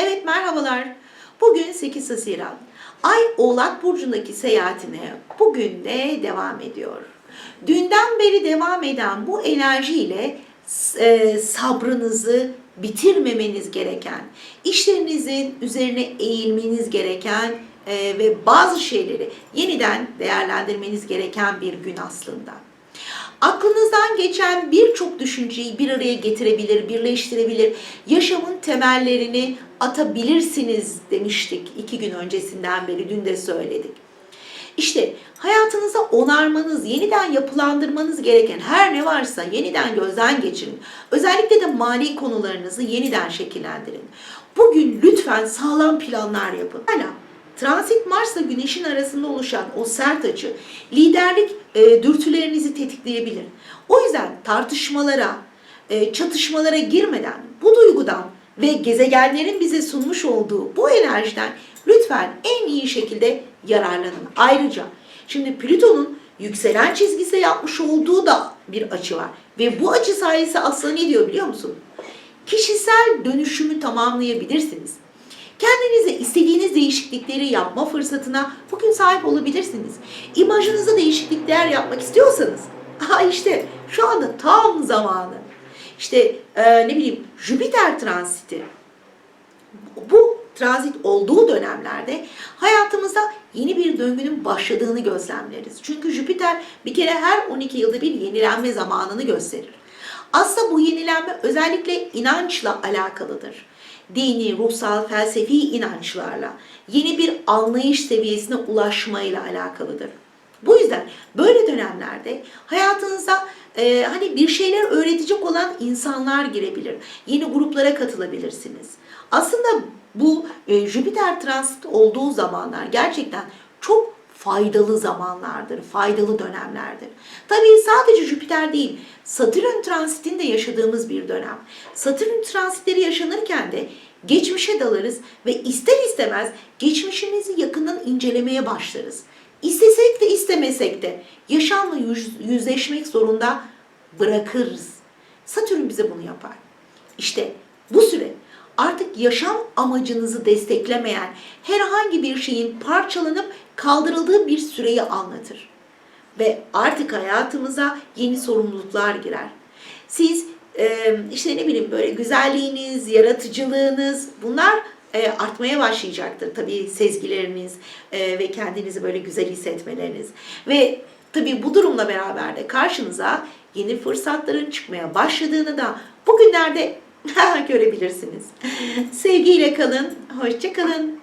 Evet merhabalar. Bugün 8 Haziran. Ay Oğlak Burcu'ndaki seyahatine bugün de devam ediyor. Dünden beri devam eden bu enerjiyle e, sabrınızı bitirmemeniz gereken, işlerinizin üzerine eğilmeniz gereken e, ve bazı şeyleri yeniden değerlendirmeniz gereken bir gün aslında. Aklınızdan geçen birçok düşünceyi bir araya getirebilir, birleştirebilir, yaşamın temellerini atabilirsiniz demiştik iki gün öncesinden beri, dün de söyledik. İşte hayatınıza onarmanız, yeniden yapılandırmanız gereken her ne varsa yeniden gözden geçirin. Özellikle de mali konularınızı yeniden şekillendirin. Bugün lütfen sağlam planlar yapın. Hala Transit Mars'la Güneş'in arasında oluşan o sert açı liderlik e, dürtülerinizi tetikleyebilir. O yüzden tartışmalara, e, çatışmalara girmeden bu duygudan ve gezegenlerin bize sunmuş olduğu bu enerjiden lütfen en iyi şekilde yararlanın. Ayrıca şimdi Plüton'un yükselen çizgisi yapmış olduğu da bir açı var. Ve bu açı sayesinde aslında ne diyor biliyor musun? Kişisel dönüşümü tamamlayabilirsiniz. Kendinize istediğiniz değişiklikleri yapma fırsatına bugün sahip olabilirsiniz. İmajınızda değişiklikler yapmak istiyorsanız, ha işte şu anda tam zamanı. İşte e, ne bileyim Jüpiter transiti. Bu transit olduğu dönemlerde hayatımızda yeni bir döngünün başladığını gözlemleriz. Çünkü Jüpiter bir kere her 12 yılda bir yenilenme zamanını gösterir. Aslında bu yenilenme özellikle inançla alakalıdır dini, ruhsal, felsefi inançlarla yeni bir anlayış seviyesine ulaşmayla alakalıdır. Bu yüzden böyle dönemlerde hayatınıza e, hani bir şeyler öğretecek olan insanlar girebilir. Yeni gruplara katılabilirsiniz. Aslında bu e, Jüpiter transit olduğu zamanlar gerçekten faydalı zamanlardır, faydalı dönemlerdir. Tabii sadece Jüpiter değil, Satürn transitinde yaşadığımız bir dönem. Satürn transitleri yaşanırken de geçmişe dalarız ve ister istemez geçmişimizi yakından incelemeye başlarız. İstesek de istemesek de yaşamla yüz, yüzleşmek zorunda bırakırız. Satürn bize bunu yapar. İşte bu süre artık yaşam amacınızı desteklemeyen herhangi bir şeyin parçalanıp kaldırıldığı bir süreyi anlatır. Ve artık hayatımıza yeni sorumluluklar girer. Siz e, işte ne bileyim böyle güzelliğiniz, yaratıcılığınız bunlar e, artmaya başlayacaktır. Tabii sezgileriniz e, ve kendinizi böyle güzel hissetmeleriniz. Ve tabii bu durumla beraber de karşınıza yeni fırsatların çıkmaya başladığını da bugünlerde görebilirsiniz. Sevgiyle kalın, hoşça kalın.